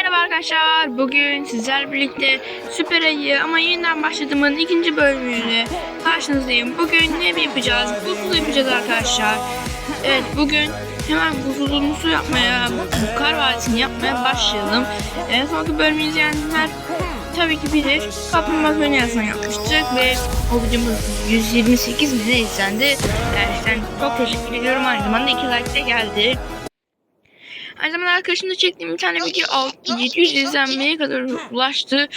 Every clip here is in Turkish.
merhaba arkadaşlar. Bugün sizler birlikte Süper Ayı ama yeniden başladığımın ikinci bölümüyle karşınızdayım. Bugün ne yapacağız? Buzlu yapacağız arkadaşlar. Evet bugün hemen buzluluğumuzu yapmaya, kar vadisini yapmaya başlayalım. En sonki bölümü izleyenler tabii ki bilir. Kaplumbağa Dünyası'nı yapmıştık ve o videomuz 128 mi ne izlendi. Gerçekten çok teşekkür ediyorum. Aynı zamanda 2 like de geldi. Aynı zamanda arkadaşımla çektiğim bir tane video alt- 700 izlenmeye kadar ulaştı.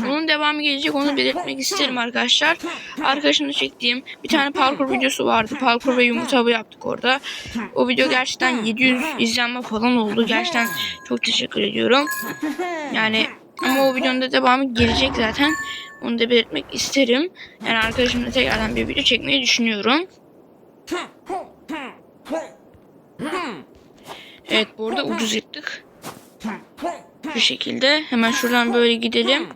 Onun devamı gelecek onu belirtmek isterim arkadaşlar. Arkadaşımla çektiğim bir tane parkur videosu vardı. Parkur ve yumurta yaptık orada. O video gerçekten 700 izlenme falan oldu. Gerçekten çok teşekkür ediyorum. Yani ama o videonun da devamı gelecek zaten. Onu da belirtmek isterim. Yani arkadaşımla tekrardan bir video çekmeyi düşünüyorum. Evet burada ucuz yırttık. Şu şekilde. Hemen şuradan böyle gidelim.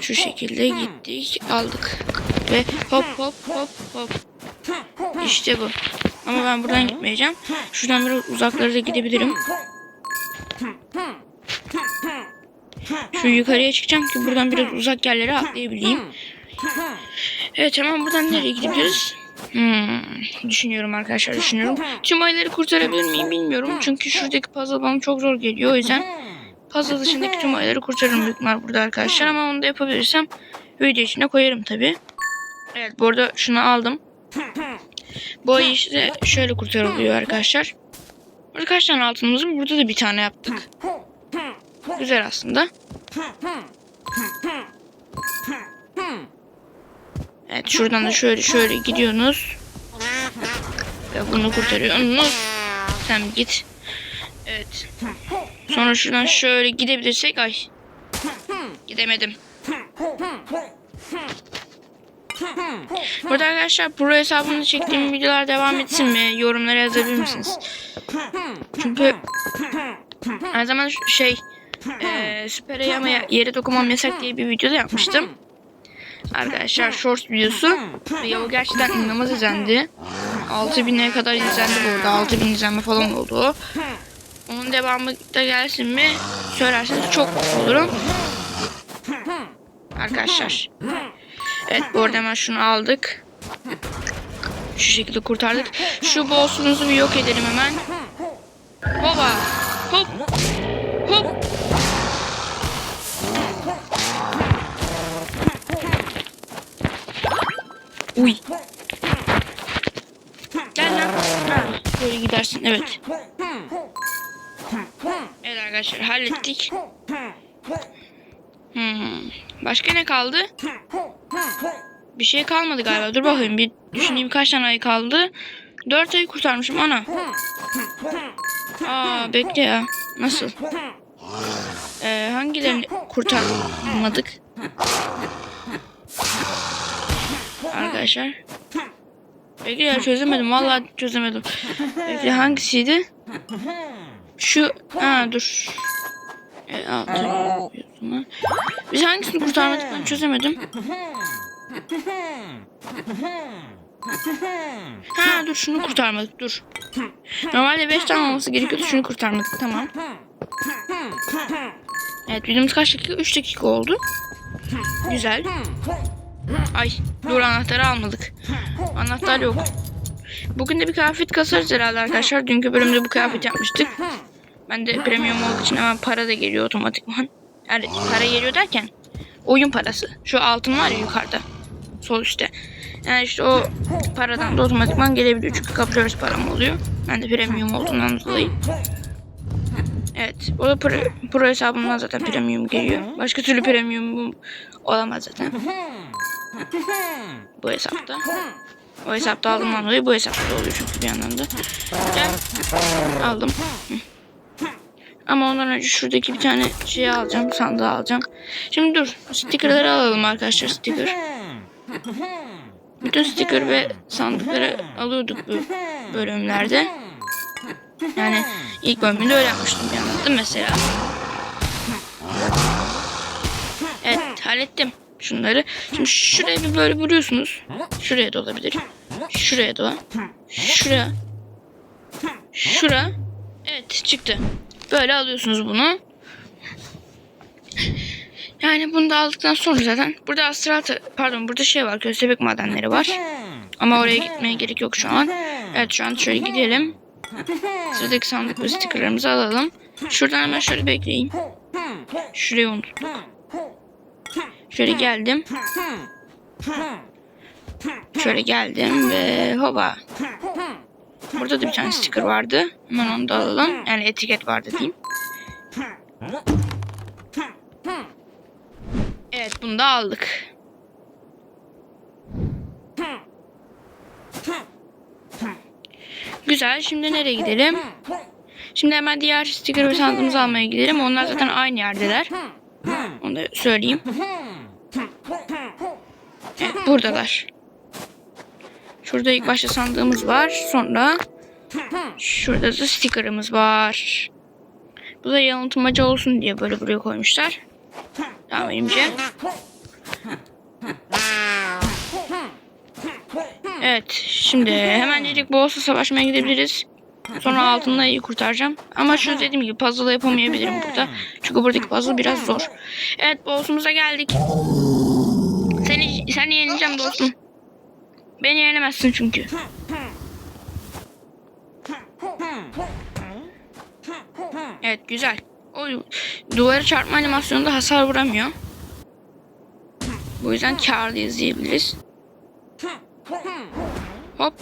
Şu şekilde gittik. Aldık. Ve hop hop hop hop. İşte bu. Ama ben buradan gitmeyeceğim. Şuradan biraz uzaklara da gidebilirim. Şu yukarıya çıkacağım ki buradan biraz uzak yerlere atlayabileyim. Evet hemen buradan nereye gidebiliriz? Hmm, düşünüyorum arkadaşlar düşünüyorum. Tüm ayları kurtarabilir miyim bilmiyorum. Çünkü şuradaki puzzle bana çok zor geliyor. O yüzden puzzle dışındaki tüm ayları kurtarırım büyük burada arkadaşlar. Ama onu da yapabilirsem video içine koyarım tabi. Evet bu arada şunu aldım. Bu ayı işte şöyle kurtarılıyor arkadaşlar. Burada kaç tane altınımız var? Burada da bir tane yaptık. Güzel aslında. Evet şuradan da şöyle şöyle gidiyorsunuz. Ve bunu kurtarıyorsunuz. Sen git. Evet. Sonra şuradan şöyle gidebilirsek ay. Gidemedim. Burada arkadaşlar pro hesabımda çektiğim videolar devam etsin mi? Yorumlara yazabilir misiniz? Çünkü her zaman şey e, süper Ayı ama yere dokunmam yasak diye bir video da yapmıştım. Arkadaşlar shorts videosu ve o gerçekten inanılmaz izlendi. 6000'e kadar izlendi bu arada. 6000 izlenme falan oldu. Onun devamı da gelsin mi söylerseniz çok olurum. Arkadaşlar. Evet bu arada hemen şunu aldık. Şu şekilde kurtardık. Şu boss'umuzu bir yok edelim hemen. Hoba. Hop. Hop. Uy. Gel lan. Böyle gidersin. Evet. Evet arkadaşlar hallettik. Hmm. Başka ne kaldı? Bir şey kalmadı galiba. Dur bakayım bir düşüneyim kaç tane ay kaldı. Dört ayı kurtarmışım ana. Aa bekle ya. Nasıl? Ee, hangilerini kurtarmadık? Arkadaşlar. Bekle ya çözemedim. Vallahi çözemedim. Bekle hangisiydi? Şu. Ha dur. E, altı. Biz hangisini kurtarmadık ben çözemedim. Ha dur şunu kurtarmadık dur. Normalde 5 tane olması gerekiyordu şunu kurtarmadık tamam. Evet videomuz kaç dakika? 3 dakika oldu. Güzel. Ay dur anahtarı almadık. Anahtar yok. Bugün de bir kıyafet kasarız herhalde arkadaşlar. Dünkü bölümde bu kıyafet yapmıştık. Ben de premium olduğu için hemen para da geliyor otomatikman. Yani para geliyor derken oyun parası. Şu altın var ya yukarıda. Sol üstte. Yani işte o paradan da otomatikman gelebiliyor. Çünkü kapıyoruz param oluyor. Ben de premium olduğundan dolayı. Evet. O da pro, pro hesabımdan zaten premium geliyor. Başka türlü premium olamaz zaten. Bu hesapta. O hesapta aldığımdan dolayı bu hesapta oluyor çünkü bir yandan da. Gel. Aldım. Ama ondan önce şuradaki bir tane şey alacağım. Sandığı alacağım. Şimdi dur. Stickerları alalım arkadaşlar. Sticker. Bütün sticker ve sandıkları alıyorduk bu bölümlerde. Yani ilk bölümünde öyle yapmıştım bir da mesela. Evet hallettim şunları. Şimdi şuraya bir böyle vuruyorsunuz. Şuraya da olabilir. Şuraya da. Şuraya. Şura. Evet çıktı. Böyle alıyorsunuz bunu. Yani bunu da aldıktan sonra zaten burada astral pardon burada şey var köstebek madenleri var. Ama oraya gitmeye gerek yok şu an. Evet şu an şöyle gidelim. Sıradaki sandık ve stickerlarımızı alalım. Şuradan hemen şöyle bekleyin. Şurayı unuttuk. Şöyle geldim. Şöyle geldim ve hoba. Burada da bir tane sticker vardı. Hemen onu da alalım. Yani etiket vardı diyeyim. Evet bunu da aldık. Güzel. Şimdi nereye gidelim? Şimdi hemen diğer sticker ve sandığımızı almaya gidelim. Onlar zaten aynı yerdeler. Onu da söyleyeyim. Buradalar. Şurada ilk başta sandığımız var. Sonra şurada da sticker'ımız var. Bu da yanıltmacı olsun diye böyle buraya koymuşlar. Tahminimce. Evet. Şimdi hemen dedik boss'la savaşmaya gidebiliriz. Sonra altında iyi kurtaracağım. Ama şu dediğim gibi puzzle yapamayabilirim burada. Çünkü buradaki puzzle biraz zor. Evet boss'umuza geldik. Seni, yeneceğim dostum. Beni yenemezsin çünkü. Evet güzel. O duvara çarpma animasyonunda hasar vuramıyor. Bu yüzden karlıyız diyebiliriz. Hop.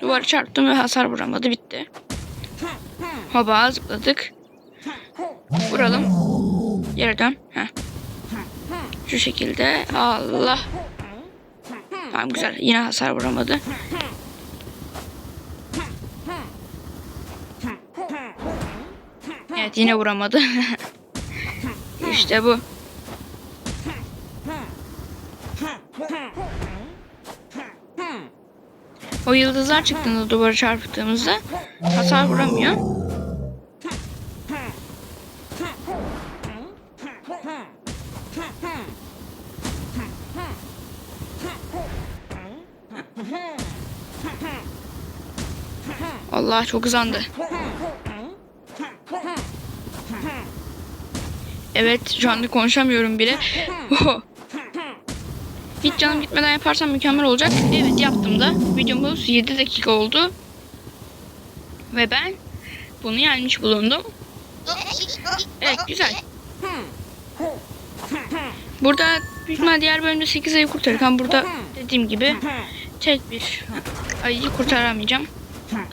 Duvara çarptım ve hasar vuramadı. Bitti. Hoba zıpladık. Vuralım. Yere dön. Heh. Şu şekilde. Allah. Tamam güzel. Yine hasar vuramadı. Evet yine vuramadı. işte bu. O yıldızlar çıktığında duvara çarptığımızda hasar vuramıyor. Allah çok hızlandı. Evet şu anda konuşamıyorum bile. Hiç canım gitmeden yaparsam mükemmel olacak. Evet yaptım da. Videomuz 7 dakika oldu. Ve ben bunu yenmiş bulundum. Evet güzel. Burada büyük diğer bölümde 8 ayı kurtarırken burada dediğim gibi tek bir ayıyı kurtaramayacağım.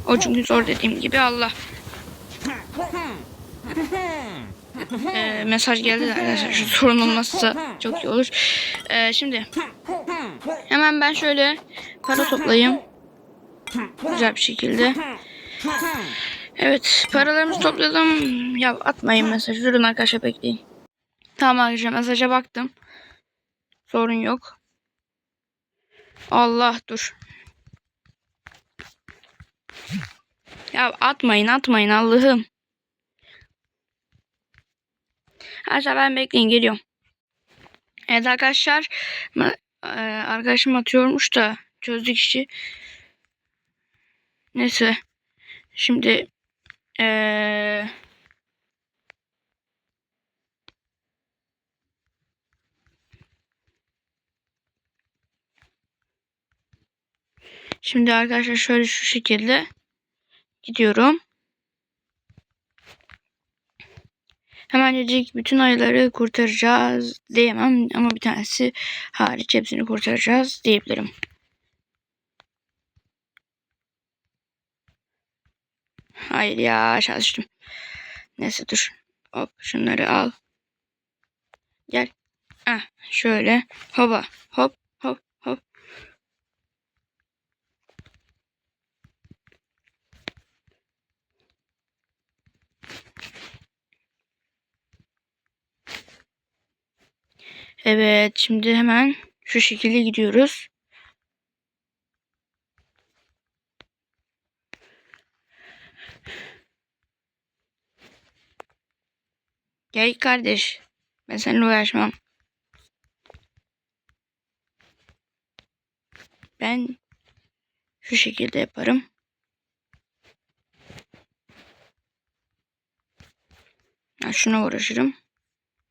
O çünkü zor dediğim gibi Allah. Ee, mesaj geldi de arkadaşlar şu sorun olmazsa çok iyi olur. Ee, şimdi hemen ben şöyle para toplayayım. Güzel bir şekilde. Evet paralarımızı topladım. Ya atmayın mesaj. Durun arkadaşlar bekleyin. Tamam arkadaşlar mesaja baktım. Sorun yok. Allah dur. Ya atmayın atmayın Allah'ım. Arkadaşlar ben bekleyin geliyorum. Evet arkadaşlar e, arkadaşım atıyormuş da çözdük işi. Neyse. Şimdi ee, Şimdi arkadaşlar şöyle şu şekilde gidiyorum. Hemen dedik bütün ayıları kurtaracağız diyemem ama bir tanesi hariç hepsini kurtaracağız diyebilirim. Hayır ya aşağı düştüm. Neyse dur. Hop şunları al. Gel. Ah şöyle. Hoba. Hop. Evet şimdi hemen şu şekilde gidiyoruz. Gel kardeş. Ben seninle uğraşmam. Ben şu şekilde yaparım. Ha, şuna uğraşırım.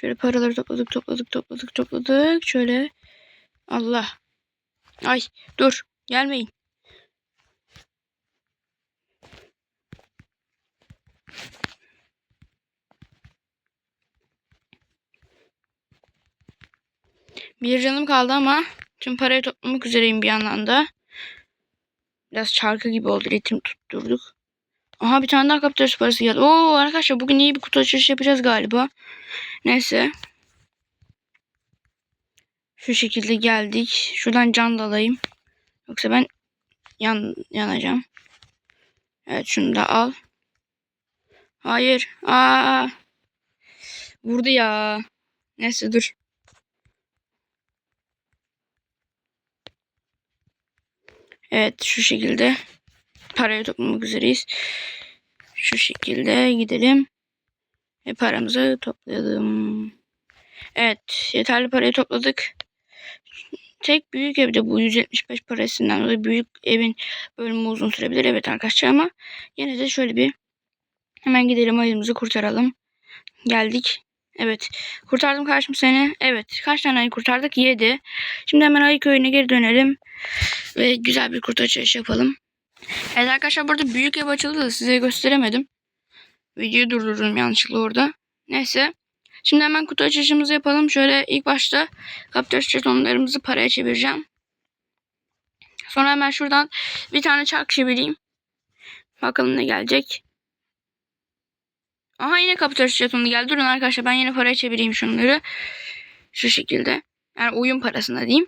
Şöyle paraları topladık topladık topladık topladık. Şöyle Allah. Ay dur gelmeyin. Bir canım kaldı ama tüm parayı toplamak üzereyim bir yandan da. Biraz çarkı gibi oldu. Ritim tutturduk. Aha bir tane daha kapitalist parası geldi. Oo arkadaşlar bugün iyi bir kutu açılışı yapacağız galiba. Neyse. Şu şekilde geldik. Şuradan can da alayım. Yoksa ben yan, yanacağım. Evet şunu da al. Hayır. Aa. Vurdu ya. Neyse dur. Evet şu şekilde parayı toplamak üzereyiz. Şu şekilde gidelim. Ve paramızı toplayalım. Evet yeterli parayı topladık. Tek büyük evde bu 175 parasından dolayı büyük evin bölümü uzun sürebilir. Evet arkadaşlar ama yine de şöyle bir hemen gidelim ayımızı kurtaralım. Geldik. Evet. Kurtardım karşım seni. Evet. Kaç tane ayı kurtardık? 7. Şimdi hemen ayı köyüne geri dönelim. Ve güzel bir kurt açılışı yapalım. Evet arkadaşlar burada büyük ev açıldı da size gösteremedim. Videoyu durdurdum yanlışlıkla orada. Neyse. Şimdi hemen kutu açılışımızı yapalım. Şöyle ilk başta kapitalist jetonlarımızı paraya çevireceğim. Sonra hemen şuradan bir tane çark çevireyim. Bakalım ne gelecek. Aha yine kapitalist jetonu geldi. Durun arkadaşlar ben yine paraya çevireyim şunları. Şu şekilde. Yani oyun parasına diyeyim.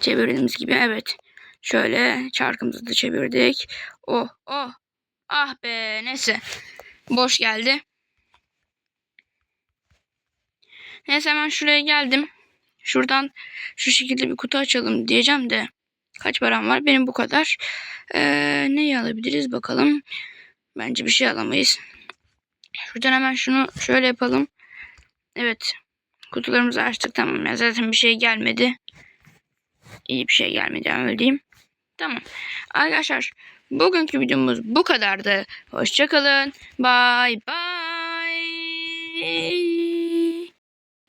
Çevirdiğimiz gibi evet. Şöyle çarkımızı da çevirdik. Oh oh. Ah be neyse. Boş geldi. Neyse hemen şuraya geldim. Şuradan şu şekilde bir kutu açalım diyeceğim de. Kaç param var? Benim bu kadar. Ee, neyi alabiliriz bakalım. Bence bir şey alamayız. Şuradan hemen şunu şöyle yapalım. Evet. Kutularımızı açtık tamam ya. Zaten bir şey gelmedi. İyi bir şey gelmedi öyle diyeyim. Tamam. Arkadaşlar Bugünkü videomuz bu kadardı. Hoşçakalın. Bye bye.